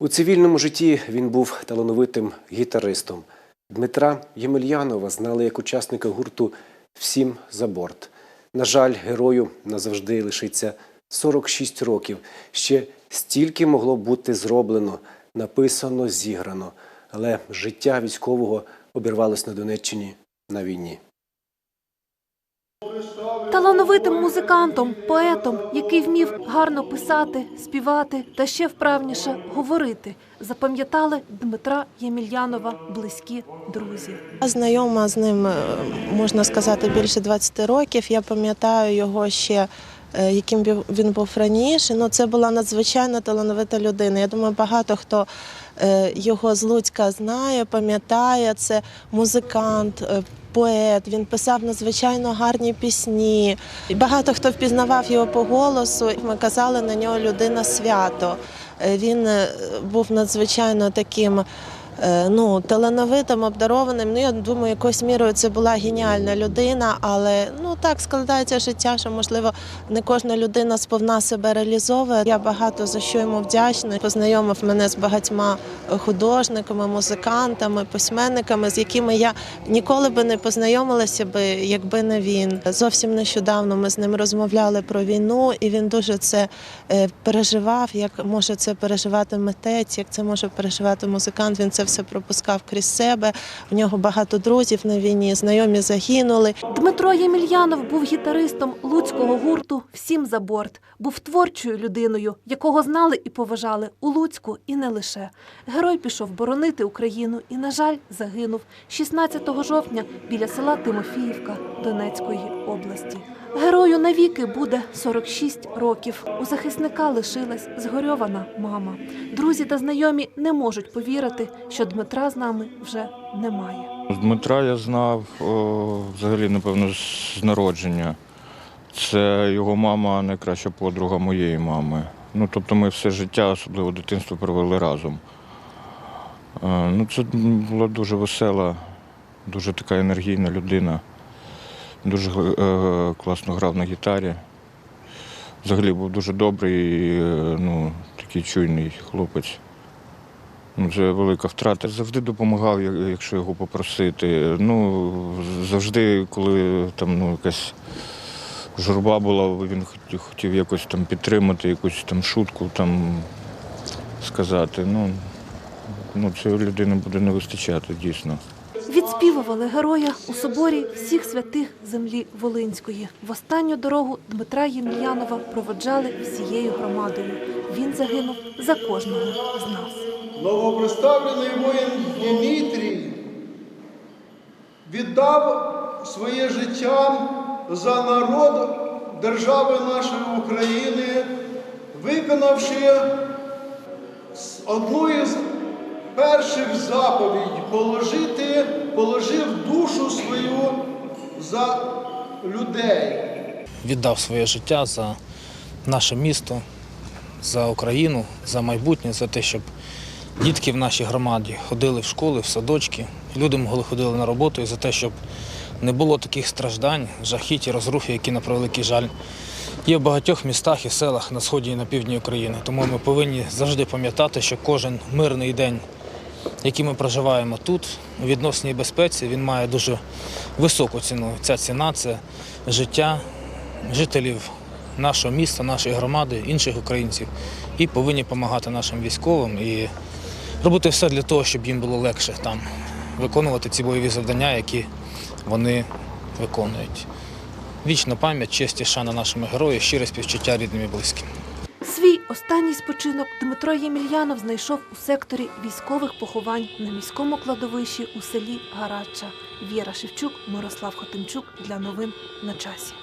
У цивільному житті він був талановитим гітаристом. Дмитра Ємельянова знали як учасника гурту Всім за борт. На жаль, герою назавжди лишиться 46 років. Ще стільки могло бути зроблено, написано, зіграно. Але життя військового обірвалось на Донеччині на війні. Талановитим музикантом, поетом, який вмів гарно писати, співати та ще вправніше говорити, запам'ятали Дмитра Ємельянова близькі друзі. Знайома з ним, е, можна сказати, більше 20 років. Я пам'ятаю його ще, яким бі- він був раніше. Ну, це була надзвичайно талановита людина. Я думаю, багато хто е, його з Луцька знає, пам'ятає. Це музикант. е, Поет, він писав надзвичайно гарні пісні. Багато хто впізнавав його по голосу. Ми казали на нього людина свято. Е, Він е, був надзвичайно таким е, ну, талановитим, обдарованим. Ну, я думаю, якоюсь мірою це була геніальна людина, але ну так складається життя, що можливо не кожна людина сповна себе реалізовує. Я багато за що йому вдячна. Познайомив мене з багатьма художниками, музикантами, письменниками, з якими я ніколи би не познайомилася би, якби не він. Зовсім нещодавно ми з ним розмовляли про війну, і він дуже це е, переживав, як може це переживати митець, як це може переживати музикант. Він це все пропускав крізь себе. У нього багато друзів на війні, знайомі загинули. Дмитро Ємельянов був гітаристом луцького гурту Всім за борт, був творчою людиною, якого знали і поважали у Луцьку і не лише. Герой пішов боронити Україну і, на жаль, загинув 16 жовтня біля села Тимофіївка Донецької області. Герою навіки буде 46 років. У захисника лишилась згорьована мама. Друзі та знайомі не можуть повірити, що Дмитра з нами вже немає. Дмитра я знав о, взагалі, напевно, з народження. Це його мама найкраща подруга моєї мами. Ну, тобто ми все життя, особливо дитинство, провели разом. Е, Ну, це була дуже весела, дуже така енергійна людина. Дуже е, класно грав на гітарі. Взагалі був дуже добрий, е, ну, такий чуйний хлопець. Ну, Це велика втрата. Завжди допомагав, якщо його попросити. Ну, завжди, коли там ну, якась журба була, він хотів, якось там підтримати, якусь там шутку там сказати. Ну, ну цієї людини буде не вистачати, дійсно. Відспівували героя у соборі всіх святих землі Волинської. В останню дорогу Дмитра Ємельянова проводжали всією громадою. Він загинув за кожного з нас. новоприставлений воїн Дмитрій віддав своє життя за народ держави нашої України, виконавши одну із перших заповідь положити, положив душу свою за людей. віддав своє життя за наше місто, за Україну, за майбутнє, за те, щоб дітки в нашій громаді ходили в школи, в садочки, люди могли ходили на роботу і за те, щоб не було таких страждань, жахіть і розрухи, які на превеликий жаль є в багатьох містах і селах на сході і на півдні України. Тому ми повинні завжди пам'ятати, що кожен мирний день, який ми проживаємо тут, у відносній безпеці, він має дуже високу ціну. Ця ціна це життя жителів нашого міста, нашої громади, інших українців і повинні допомагати нашим військовим і робити все для того, щоб їм було легше там виконувати ці бойові завдання, які вони виконують. Вічна пам'ять, честь і шана нашими героям, щире співчуття рідним і близьким. Свій останній спочинок Дмитро Ємельянов знайшов у секторі військових поховань на міському кладовищі у селі Гарача. Віра Шевчук, Мирослав Хотимчук для новин на часі.